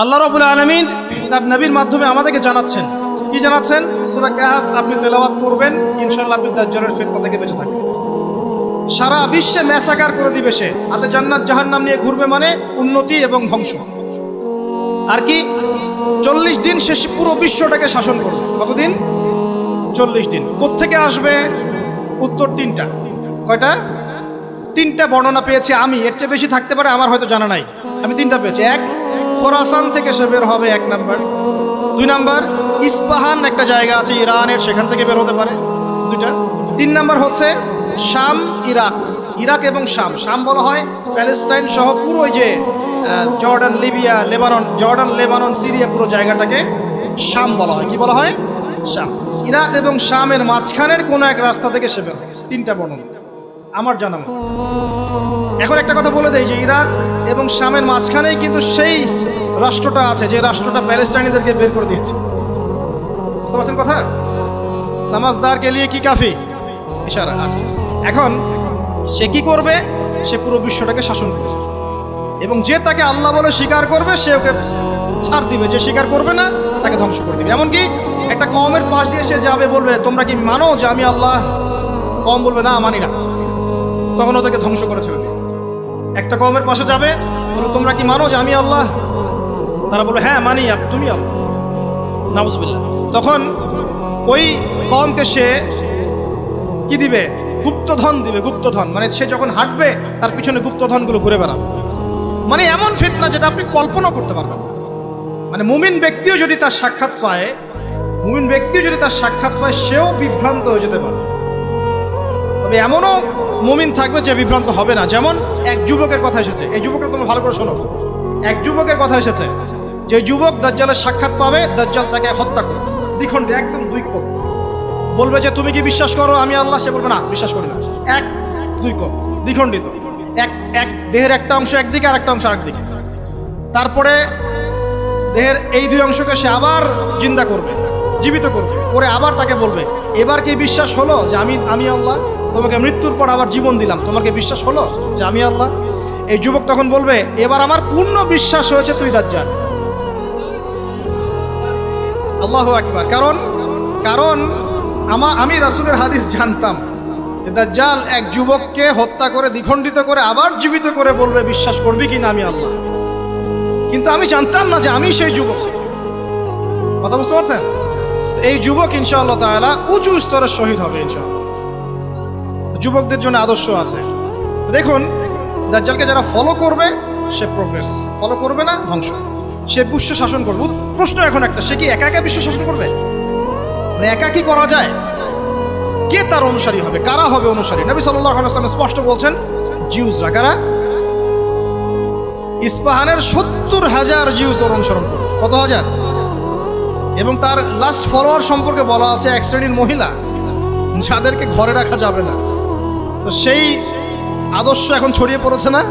আল্লাহ রবুল আলমিন তার নবীর মাধ্যমে আমাদেরকে জানাচ্ছেন। কি জানাচ্ছেন? সুরা কাহাফ, আপনি তেলাওয়াত করবেন ইনশাল্লাহ আপনি দাজ্জালের ফিতনা থেকে বেঁচে থাকবেন। সারা বিশ্বে ম্যাসাকার করে দিবে সে। হাতে জান্নাত, জাহান্নাম নিয়ে ঘুরবে মানে উন্নতি এবং ধ্বংস। আর কি? চল্লিশ দিন সে পুরো বিশ্বটাকে শাসন করবে। কতদিন? চল্লিশ দিন। কোত্থেকে আসবে? উত্তর তিনটা। কয়টা? তিনটা বর্ণনা পেয়েছি আমি। এর চেয়ে বেশি থাকতে পারে, আমার হয়তো জানা নাই। আমি তিনটা পেয়েছি। এক খোরাসান থেকে সে বের হবে এক নাম্বার। দুই নাম্বার, ইস্পাহান একটা জায়গা আছে ইরানের, সেখান থেকে বের হতে পারে। দুইটা। তিন নাম্বার হচ্ছে শাম, ইরাক। ইরাক এবং শাম। শাম বলা হয় প্যালেস্টাইন সহ পুরো যে Jordan, Libya, Lebanon, Jordan, Lebanon, Syria পুরো জায়গাটাকে শাম বলা হয়। কি বলা হয়? শাম। ইরাক এবং শামের মাঝখানের কোনো এক রাস্তা থেকে সে বের। তিনটা বর্ণনা আমার জানা এখন একটা কথা বলে দেই যে ইরাক এবং শামের মাঝখানেই কিন্তু সেই রাষ্ট্রটা আছে, যে রাষ্ট্রটা প্যালেস্টাইনিদেরকে বের করে দিয়েছে। বুঝতে পারছেন কথা? সমাজদারকে নিয়ে কি কাফি? ইশারা আছে এখন সে কি করবে? সে পুরো বিশ্বটাকে শাসন করবে। এবং যে তাকে আল্লাহ বলে স্বীকার করবে, সে ওকে ছাড় দিবে। যে স্বীকার করবে না, তাকে ধ্বংস করে দিবে। এমনকি একটা কমের পাশ দিয়ে সে যাবে, বলবে, তোমরা কি মানো যে আমি আল্লাহ? কম বলবে, না, মানি না। তখন ওদেরকে ধ্বংস করে একটা কমের পাশে যাবে তোমরা কি মানো যে আমি আল্লাহ? তারা বলবে হ্যাঁ মানি তুমি আল্লাহ নাবজবিল্লা তখন ওই কমকে সে কি দিবে? গুপ্তধন দিবে, গুপ্তধন। মানে সে যখন হাঁটবে, তার পিছনে গুপ্তধনগুলো ঘুরে বেড়াবে। মানে এমন ফিতনা যেটা আপনি কল্পনা করতে পারবেন মানে মুমিন ব্যক্তিও যদি তার সাক্ষাৎ পায়, মুমিন ব্যক্তিও যদি তার সাক্ষাৎ পায়, সেও বিভ্রান্ত হয়ে যেতে পারে। তবে এমনও মুমিন থাকবে যে বিভ্রান্ত হবে না। যেমন এক যুবকের কথা এসেছে। এই যুবকের তুমি ভালো করে শোনো। এক যুবকের কথা এসেছে। যে যুবক দাজ্জালের সাক্ষাৎ পাবে, দাজ্জাল তাকে হত্যা করবে। দ্বিখণ্ডে, একদম দুই কোপ বলবে যে, তুমি কি বিশ্বাস করো? আমি আল্লাহ সে বলবে না, বিশ্বাস করি না। এক, দুই কোপ দ্বিখণ্ডিত। এক এক, দেহের একটা অংশ একদিকে আর একটা অংশ আরেকদিকে। তারপরে দেহের এই দুই অংশকে সে আবার জিন্দা করবে, জীবিত করবে। করে আবার তাকে বলবে, এবার কি বিশ্বাস হলো যে আমি আমি আল্লাহ? তোমাকে মৃত্যুর পর আবার জীবন দিলাম। তোমার কি বিশ্বাস হলো যে আমি আল্লাহ? এই যুবক তখন বলবে, এবার আমার পূর্ণ বিশ্বাস হয়েছে তুই দাজ্জাল। আল্লাহ একবার কারণ কারণ আমা, আমি রাসূলের হাদিস জানতাম যে দাজ্জাল এক যুবককে হত্যা করে, দ্বিখণ্ডিত করে, আবার জীবিত করে বলবে, বিশ্বাস করবি কি না আমি আল্লাহ? কিন্তু আমি জানতাম না যে আমি সেই যুবক। কথা বুঝতে পারছেন? এই যুবক ইনশাআল্লাহ তাআলা উঁচু স্তরের শহীদ হবে ইনশাআল্লাহ। যুবকদের জন্য আদর্শ আছে। দেখুন, দাজ্জালকে যারা ফলো করবে, সে প্রোগ্রেস ফলো করবে না, ধ্বংস সে বিশ্ব শাসন করবে। প্রশ্ন এখন একটা, সে কি একা একা বিশ্ব শাসন করবে? মানে একা কি করা যায়? কে তার অনুসারী হবে? কারা হবে অনুসারী? নবী আলাইহি স্পষ্ট বলছেন জিউসরা কারা? ইস্পাহানের সত্তর হাজার জিউস ওর অনুসরণ করবে। কত হাজার? এবং তার লাস্ট ফলোয়ার সম্পর্কে বলা আছে এক শ্রেণির মহিলা, যাদেরকে ঘরে রাখা যাবে না। তো সেই আদর্শ এখন ছড়িয়ে পড়েছে না?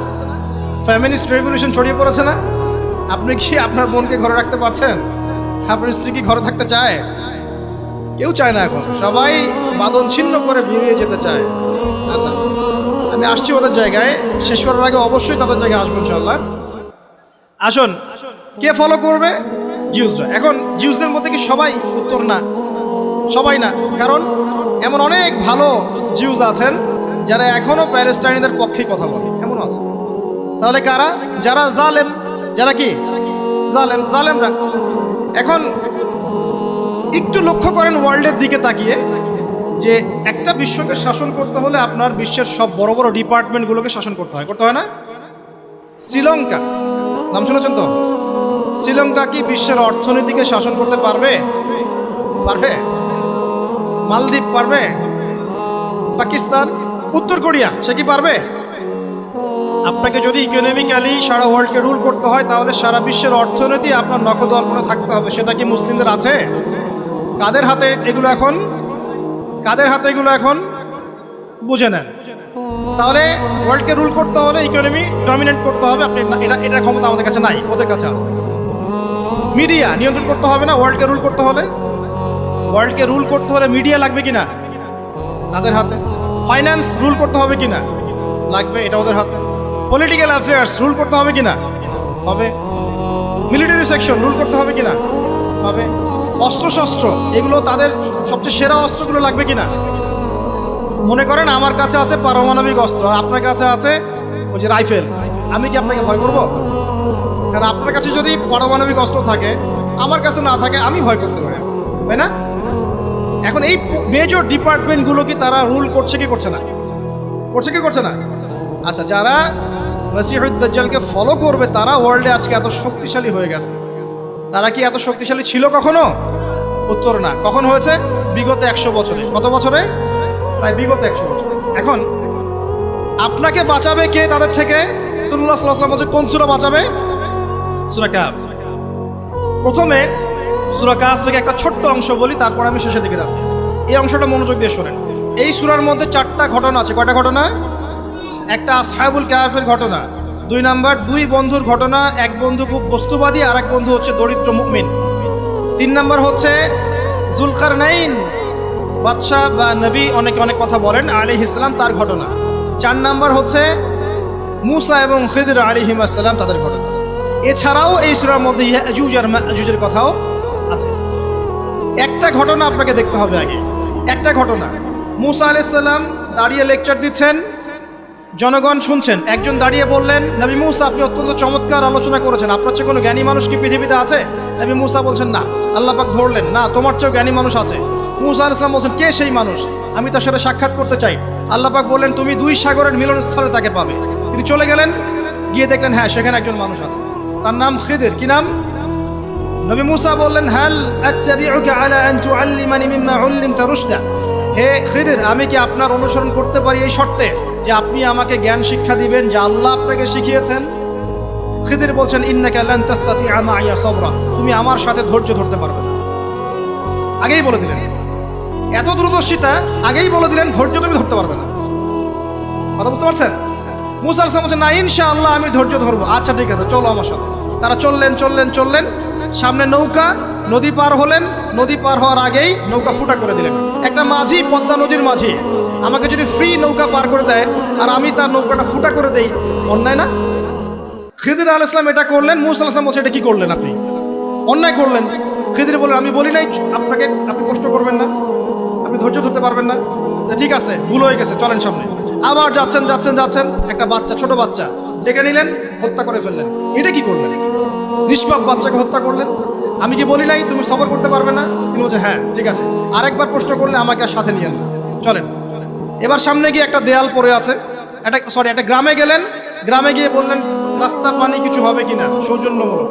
ফ্যামিলিস্ট রেভলিউশন ছড়িয়ে পড়েছে না? আপনি কি আপনার বোনকে ঘরে রাখতে পারছেন? আপনার স্ত্রী কি ঘরে থাকতে চায়? কেউ চায় না এখন। সবাই বাদন ছিন্ন করে বেরিয়ে যেতে চায়। আচ্ছা আমি আসছি ওদের জায়গায়। শেষ করার আগে অবশ্যই তাদের জায়গায় আসব ইনশাল্লাহ আসুন, কে ফলো করবে? জিউসরা। এখন জিউসদের মধ্যে কি সবাই উত্তর না? সবাই না। কারণ এমন অনেক ভালো জিউস আছেন যারা এখনও প্যালেস্টাইনিদের পক্ষে কথা বলে। এমন আছে। তাহলে কারা? যারা জালেম যারা কি? জালেম, জালেমরা। এখন একটু লক্ষ্য করেন ওয়ার্ল্ডের দিকে তাকিয়ে, যে একটা বিশ্বকে শাসন করতে হলে আপনার বিশ্বের সব বড় বড় ডিপার্টমেন্টগুলোকে শাসন করতে হয়। করতে হয় না? শ্রীলঙ্কা। নাম শুনেছেন তো? শ্রীলঙ্কা কি বিশ্বের অর্থনীতিকে শাসন করতে পারবে? পারবে? মালদ্বীপ পারবে? পাকিস্তান? উত্তর কোরিয়া, সে কি পারবে? আপনাকে যদি ইকোনমিক্যালি সারা ওয়ার্ল্ডকে রুল করতে হয়, তাহলে সারা বিশ্বের অর্থনীতি আপনার নখদর্পণে থাকতে হবে। সেটা কি মুসলিমদের আছে? কাদের হাতে এগুলো এখন? কাদের হাতে এগুলো এখন? বুঝে নেন। তাহলে ওয়ার্ল্ডকে রুল করতে হলে ইকোনমি ডমিনেট করতে হবে। আপনি এটা এটা ক্ষমতা আমাদের কাছে নাই, ওদের কাছে আছে। মিডিয়া নিয়ন্ত্রণ করতে হবে না ওয়ার্ল্ডকে রুল করতে হলে? ওয়ার্ল্ডকে রুল করতে হলে মিডিয়া লাগবে কিনা? তাদের হাতে। ফাইন্যান্স রুল করতে হবে কিনা? লাগবে, এটা ওদের হাতে। পলিটিক্যাল অ্যাফেয়ার্স রুল করতে হবে কিনা? হবে। মিলিটারি সেকশন রুল করতে হবে কিনা? হবে। অস্ত্রশস্ত্র, এগুলো তাদের সবচেয়ে সেরা অস্ত্রগুলো লাগবে কিনা? মনে করেন আমার কাছে আছে পারমাণবিক অস্ত্র, আপনার কাছে আছে ওই যে রাইফেল। আমি কি আপনাকে ভয় করব? কারণ আপনার কাছে যদি পারমাণবিক অস্ত্র থাকে, আমার কাছে না থাকে, আমি ভয় করতে পারি। তাই না? এখন এই মেজর ডিপার্টমেন্টগুলো কি তারা রুল করছে কি করছে না? করছে কি করছে না? আচ্ছা যারা মসিহুদ্দাজ্জালকে ফলো করবে তারা ওয়ার্ল্ডে আজকে এত শক্তিশালী হয়ে গেছে। তারা কি এত শক্তিশালী ছিল কখনো? উত্তর না। কখন হয়েছে? বিগত একশো বছরে। কত বছরে? প্রায় বিগত একশো বছর। এখন আপনাকে বাঁচাবে কে তাদের থেকে? সুল্লাহ বলছে কোন সুরা বাঁচাবে? সুরা কাফ প্রথমে সুরা কাফ থেকে একটা ছোট্ট অংশ বলি তারপর আমি শেষের দিকে যাচ্ছি। এই অংশটা মনোযোগ দিয়ে শোনেন। এই সুরার মধ্যে চারটা ঘটনা আছে। কয়টা ঘটনা? একটা সাহেবুল কাফের ঘটনা। দুই নাম্বার, দুই বন্ধুর ঘটনা, এক বন্ধু খুব বস্তুবাদী আর এক বন্ধু হচ্ছে দরিদ্র মুমিন। তিন নাম্বার হচ্ছে জুলকার নাইন বাদশাহ বা নবী অনেকে, অনেক কথা বলেন আলী ইসলাম তার ঘটনা। চার নাম্বার হচ্ছে মুসা এবং খিদর আলী হিমাসাল্লাম তাদের ঘটনা। এছাড়াও এই সুরার মধ্যে ইয়াজুজ কথাও আছে। একটা ঘটনা আপনাকে দেখতে হবে আগে। একটা ঘটনা। মুসা আলাইসাল্লাম দাঁড়িয়ে লেকচার দিচ্ছেন জনগণ শুনছেন। একজন দাঁড়িয়ে বললেন, নবী মুসা, আপনি অত্যন্ত চমৎকার আলোচনা করেছেন। আপনার চেয়ে কোনো জ্ঞানী মানুষ কি পৃথিবীতে আছে? নবী মুসা বলছেন, না। আল্লাহ পাক ধরলেন, না, তোমার চেয়েও জ্ঞানী মানুষ আছে। মুসা ইসলাম বলছেন, কে সেই মানুষ? আমি তার সাথে সাক্ষাৎ করতে চাই। আল্লাহ পাক বললেন, তুমি দুই সাগরের মিলনস্থলে তাকে পাবে। তিনি চলে গেলেন, গিয়ে দেখলেন হ্যাঁ সেখানে একজন মানুষ আছে। তার নাম খিদির। কি নাম? নবী মুসা বললেন রুশদা? হে খিদির, আমি কি আপনার অনুসরণ করতে পারি এই শর্তে? যে আপনি আমাকে জ্ঞান শিক্ষা দিবেন, যে আল্লাহ আপনাকে শিখিয়েছেন। খিদির বলছেন, ইন্নাকা লান তাস্তাতিআ মাইয়া সবরা। তুমি আমার সাথে ধৈর্য ধরতে পারবে আগেই বলে দিলেন। এত দূরদর্শিতা আগেই বলে দিলেন, ধৈর্য তুমি ধরতে পারবে না। কথা বুঝতে পারছেন? মুসা আলাইহিস সালাম বলছেন, না, ইনশাআল্লাহ আমি ধৈর্য ধরবো। আচ্ছা ঠিক আছে, চলো আমার সাথে। তারা চললেন চললেন চললেন। সামনে নৌকা, নদী পার হলেন। নদী পার হওয়ার আগেই নৌকা ফুটা করে দিলেন। একটা মাঝি, পদ্মা নদীর মাঝি। আমাকে যদি ফ্রি নৌকা পার করে দেয় আর আমি তার নৌকাটা ফুটা করে দেই, অন্যায় না? খিদির আল ইসলাম এটা করলেন, মুসা আলাইহিস বলছে, এটা কি করলেন আপনি? অন্যায় করলেন। খিদির বললেন, আমি বলি নাই, আপনাকে আপনি কষ্ট করবেন না, আপনি ধৈর্য ধরতে পারবেন না। ঠিক আছে, ভুল হয়ে গেছে, চলেন সামনে। আবার যাচ্ছেন যাচ্ছেন যাচ্ছেন, একটা বাচ্চা, ছোট বাচ্চা, ডেকে নিলেন, হত্যা করে ফেললেন। এটা কি করলেন? নিষ্পাপ বাচ্চাকে হত্যা করলেন? আমি কি বলি নাই, তুমি সবর করতে পারবে না? তিনি বলছেন হ্যাঁ ঠিক আছে। আরেকবার প্রশ্ন করলে আমাকে আর সাথে নিয়ে চলেন। এবার সামনে গিয়ে একটা দেয়াল পড়ে আছে। একটা সরি একটা গ্রামে গেলেন, গ্রামে গিয়ে বললেন, রাস্তা পানি কিছু হবে কিনা? সৌজন্যমূলক।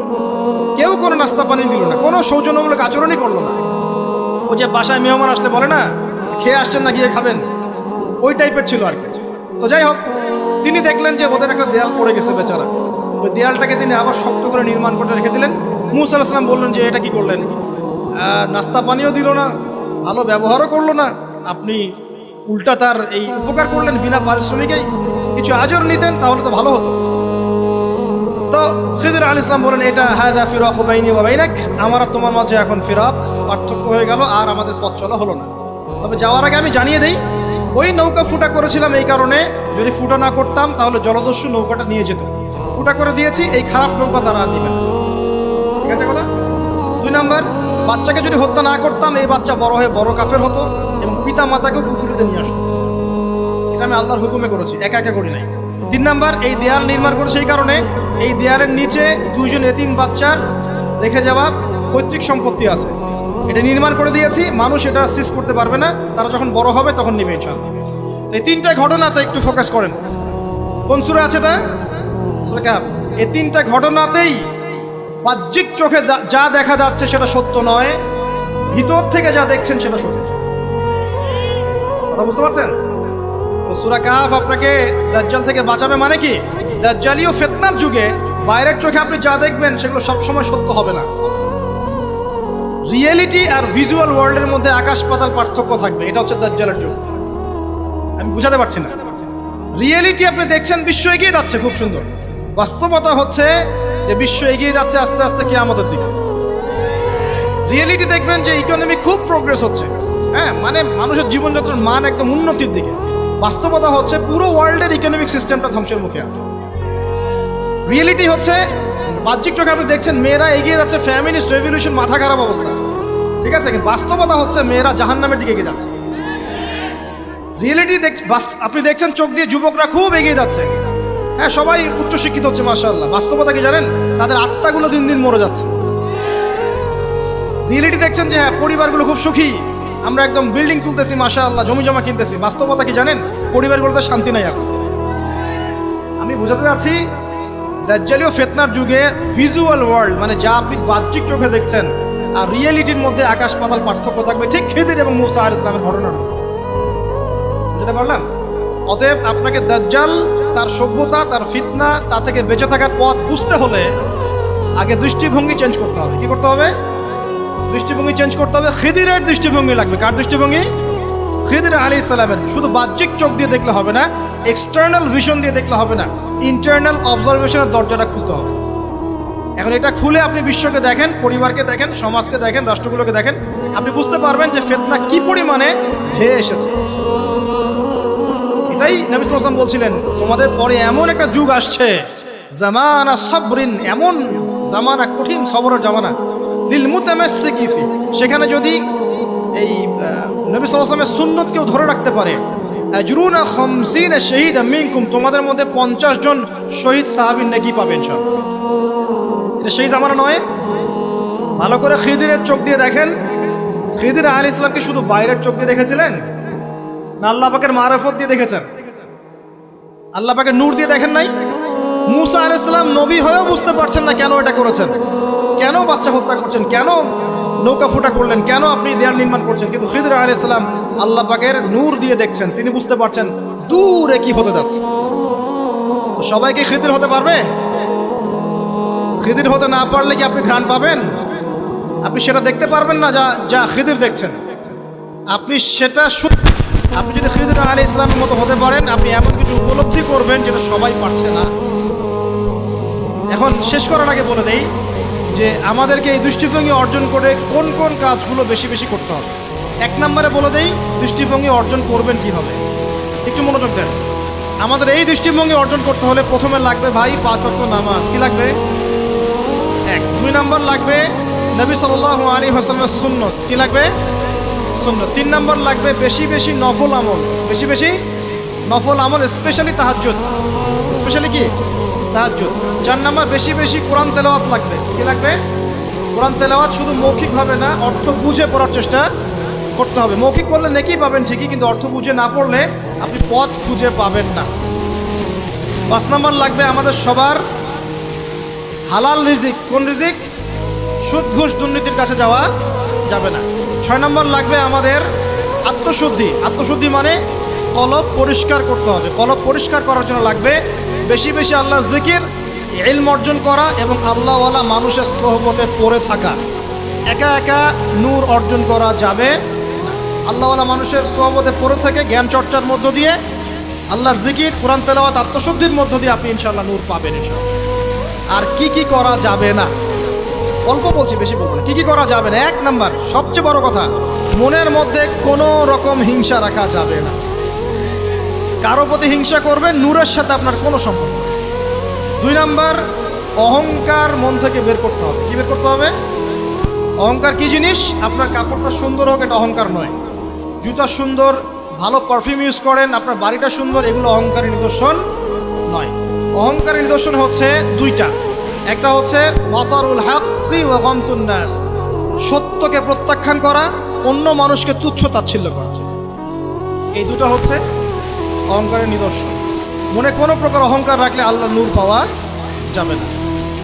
কেউ কোনো নাস্তা পানি দিল না, কোনো সৌজন্যমূলক আচরণই করল না। ও যে বাসায় মেহমান আসলে বলে না, খেয়ে আসছেন না, গিয়ে খাবেন। ওই টাইপের ছিল আর কি। তো যাই হোক, তিনি দেখলেন যে ওদের একটা দেয়াল পড়ে গেছে বেচারা। ওই দেয়ালটাকে তিনি আবার শক্ত করে নির্মাণ করে রেখে দিলেন। মুসা বললেন যে, এটা কি করলেন? নাস্তা পানিও দিল না, ভালো ব্যবহারও করল না। আপনি উল্টা তার এই উপকার করলেন বিনা পারিশ্রমিকেই কিছু আজর নিতেন, তাহলে তো ভালো হতো। তো খিদির আল ইসলাম বলেন, এটা হায়দা ফিরক বাইনি বাইনাক, আমার তোমার মাঝে এখন ফিরক, পার্থক্য হয়ে গেল আর আমাদের পথ চলা হলো না। তবে যাওয়ার আগে আমি জানিয়ে দিই, ওই নৌকা ফুটা করেছিলাম এই কারণে, যদি ফুটা না করতাম, তাহলে জলদস্যু নৌকাটা নিয়ে যেত। ফুটা করে দিয়েছি, এই খারাপ নৌকা তারা আর নেবে ঠিক আছে কথা? দুই নাম্বার, বাচ্চাকে যদি হত্যা না করতাম, এই বাচ্চা বড় হয়ে বড় কাফের হতো। পিতা মাতাকেও কুফুরিতে নিয়ে আসতো এটা আমি আল্লাহর হুকুমে করেছি, একা একা করি নাই। তিন নাম্বার, এই দেয়াল নির্মাণ করে সেই কারণে এই দেয়ালের নিচে দুইজন এতিম বাচ্চার রেখে যাওয়া পৈতৃক সম্পত্তি আছে। এটা নির্মাণ করে দিয়েছি, মানুষ এটা সিজ করতে পারবে না, তারা যখন বড় হবে তখন নেবে ইনশাল্লাহ তো এই তিনটা ঘটনাতে একটু ফোকাস করেন। কোন সুরা আছে এটা? সুরা এই তিনটা ঘটনাতেই বাহ্যিক চোখে যা দেখা যাচ্ছে সেটা সত্য নয়, ভিতর থেকে যা দেখছেন সেটা সত্য। কথা বুঝতে পারছেন? তো সুরা কাহাফ আপনাকে দাজ্জাল থেকে বাঁচাবে মানে কি? দাজ্জালীয় ফেতনার যুগে বাইরের চোখে আপনি যা দেখবেন সেগুলো সবসময় সত্য হবে না। রিয়েলিটি আর ভিজুয়াল ওয়ার্ল্ডের মধ্যে আকাশ পাতাল পার্থক্য থাকবে, এটা হচ্ছে দাজ্জালের যুগ। আমি বুঝাতে পারছি না। রিয়েলিটি আপনি দেখছেন, বিশ্ব এগিয়ে যাচ্ছে, খুব সুন্দর। বাস্তবতা হচ্ছে যে বিশ্ব এগিয়ে যাচ্ছে আস্তে আস্তে কিয়ামতের দিকে। রিয়েলিটি দেখবেন যে ইকোনমি খুব প্রোগ্রেস হচ্ছে। হ্যাঁ মানে মানুষের জীবনযাত্রার মান একদম উন্নতির দিকে। বাস্তবতা হচ্ছে পুরো ওয়ার্ল্ডের ইকোনমিক সিস্টেমটা ধ্বংসের মুখে আছে। রিয়েলিটি হচ্ছে, বাহ্যিক চোখে আপনি দেখছেন মেয়েরা এগিয়ে যাচ্ছে ফ্যামিলিস্ট রেভলিউশন মাথা খারাপ অবস্থা। ঠিক আছে? বাস্তবতা হচ্ছে মেয়েরা জাহান্নামের দিকে এগিয়ে যাচ্ছে। রিয়েলিটি দেখ আপনি দেখছেন চোখ দিয়ে যুবকরা খুব এগিয়ে যাচ্ছে। হ্যাঁ সবাই উচ্চশিক্ষিত হচ্ছে, মাশাআল্লাহ। বাস্তবতা কি জানেন? তাদের আত্মাগুলো দিন দিন মরে যাচ্ছে। রিয়েলিটি দেখছেন যে হ্যাঁ পরিবারগুলো খুব সুখী। আমরা একদম বিল্ডিং তুলতেছি, মাশাআল্লাহ জমি জমা কিনতেছি। বাস্তবতা কি জানেন? পরিবারগুলোতে শান্তি নাই এখন। আমি বোঝাতে চাচ্ছি দাজ্জালীয় ফেতনার যুগে ভিজুয়াল ওয়ার্ল্ড মানে যা আপনি বাহ্যিক চোখে দেখছেন, আর রিয়েলিটির মধ্যে আকাশ পাতাল পার্থক্য থাকবে ঠিক খেদির এবং মুসা আর ইসলামের ঘটনার মতো। বুঝতে পারলাম অতএব আপনাকে দাজ্জাল তার সভ্যতা, তার ফিতনা, তা থেকে বেঁচে থাকার পথ বুঝতে হলে আগে দৃষ্টিভঙ্গি চেঞ্জ করতে হবে। কি করতে হবে? দৃষ্টিভঙ্গি চেঞ্জ করতে হবে, খিদিরের দৃষ্টিভঙ্গি লাগবে। কার দৃষ্টিভঙ্গি? খিদির আলী ইসলামের শুধু বাহ্যিক চোখ দিয়ে দেখলে হবে না এক্সটার্নাল ভিশন দিয়ে দেখলে হবে না ইন্টারনাল অবজারভেশনের দরজাটা খুলতে হবে। এখন এটা খুলে আপনি বিশ্বকে দেখেন, পরিবারকে দেখেন, সমাজকে দেখেন, রাষ্ট্রগুলোকে দেখেন, আপনি বুঝতে পারবেন যে ফেতনা কি পরিমাণে ধেয়ে এসেছে। এটাই নবী আসলাম বলছিলেন, তোমাদের পরে এমন একটা যুগ আসছে, জামানা সবরিন, এমন জামানা কঠিন সবরের জামানা লিল মুতামাসসিকিফি সেখানে যদি এই নবী সাল্লামের সুন্নত কেউ ধরে রাখতে পারে, আজরুনা খামসিন শহীদ মিনকুম, তোমাদের মধ্যে পঞ্চাশ জন শহীদ সাহাবিন নাকি পাবেন সব এটা সেই জামানা নয়। ভালো করে খিদিরের চোখ দিয়ে দেখেন। খিদির আলী ইসলামকে শুধু বাইরের চোখ দিয়ে দেখেছিলেন? না আল্লাহ পাকের মারফত দিয়ে দেখেছেন? আল্লাহ পাকের নূর দিয়ে দেখেন নাই? মুসা আল ইসলাম নবী হয়েও বুঝতে পারছেন না কেন এটা করেছেন। কেন বাচ্চা হত্যা করছেন? কেন নৌকা ফুটা করলেন? কেন আপনি দেয়াল নির্মাণ করছেন? কিন্তু খিদর আল ইসলাম আল্লাহ পাকের নূর দিয়ে দেখছেন। তিনি বুঝতে পারছেন দূরে কি হতে যাচ্ছে। তো সবাইকে খিদির হতে পারবে? খিদির হতে না পারলে কি আপনি ঘ্রাণ পাবেন? আপনি সেটা দেখতে পারবেন না যা যা খিদির দেখছেন। আপনি সেটা আপনি যদি খিদির আলী ইসলামের মতো হতে পারেন, আপনি এমন কিছু উপলব্ধি করবেন যেটা সবাই পারছে না। এখন শেষ করার আগে বলে দেই যে আমাদেরকে এই দৃষ্টিভঙ্গি অর্জন করে কোন কোন কাজগুলো বেশি বেশি করতে হবে। এক নম্বরে বলে দেই, দৃষ্টিভঙ্গি অর্জন করবেন কীভাবে? একটু মনোযোগ দেন। আমাদের এই দৃষ্টিভঙ্গি অর্জন করতে হলে প্রথমে লাগবে ভাই পাঁচ অক্ট নামাজ। কি লাগবে? এক। দুই নম্বর লাগবে নবী সাল্লাহ আলী হাসলামের সুন্নত। কি লাগবে? সুন্নত। তিন নম্বর লাগবে বেশি বেশি নফল আমল। বেশি বেশি নফল আমল স্পেশালি তাহাজ্জুদ। স্পেশালি কি? তাহাজ্জুদ। চার নম্বর, বেশি বেশি কোরআন তেলাওয়াত লাগবে। কি লাগবে? কোরআন তেলাওয়াত শুধু মৌখিকভাবে না, অর্থ বুঝে পড়ার চেষ্টা করতে হবে। মৌখিক পড়লে নেকি পাবেন ঠিকই, কিন্তু অর্থ বুঝে না পড়লে আপনি পথ খুঁজে পাবেন না। পাঁচ নম্বর লাগবে আমাদের সবার হালাল রিজিক। কোন রিজিক? সুদ, ঘুষ দুর্নীতির কাছে যাওয়া যাবে না। ছয় নম্বর লাগবে আমাদের আত্মশুদ্ধি। আত্মশুদ্ধি মানে কলব পরিষ্কার করতে হবে। কলব পরিষ্কার করার জন্য লাগবে বেশি বেশি আল্লাহ জিকির এলম অর্জন করা এবং আল্লাহওয়ালা মানুষের সহবতে পড়ে থাকা। একা একা নূর অর্জন করা যাবে। আল্লাহওয়ালা মানুষের সহবতে পড়ে থেকে জ্ঞান চর্চার মধ্য দিয়ে আল্লাহর জিকির, কোরআন, তেলাওয়াত, আত্মশুদ্ধির মধ্য দিয়ে আপনি ইনশাল্লাহ নূর পাবেন ইনশাল্লাহ আর কি কি করা যাবে না? অল্প বলছি, বেশি বলব না। কি কি করা যাবে না? এক নাম্বার, সবচেয়ে বড় কথা, মনের মধ্যে কোনো রকম হিংসা রাখা যাবে না। কারও প্রতি হিংসা করবেন, নূরের সাথে আপনার কোনো সম্পর্ক। দুই নাম্বার, অহংকার মন থেকে বের করতে হবে। কি বের করতে হবে? অহংকার কি জিনিস? আপনার কাপড়টা সুন্দর হোক, এটা অহংকার নয়। জুতা সুন্দর, ভালো পারফিউম ইউজ করেন, আপনার বাড়িটা সুন্দর, এগুলো অহংকারের নিদর্শন নয়। অহংকারের নিদর্শন হচ্ছে দুইটা। একটা হচ্ছে বাতারুল হাক্কি নাস। সত্যকে প্রত্যাখ্যান করা, অন্য মানুষকে তুচ্ছ তাচ্ছিল্য করা। এই দুটো হচ্ছে অহংকারের নিদর্শন। মনে কোনো প্রকার অহংকার রাখলে আল্লাহ নূর পাওয়া যাবে না।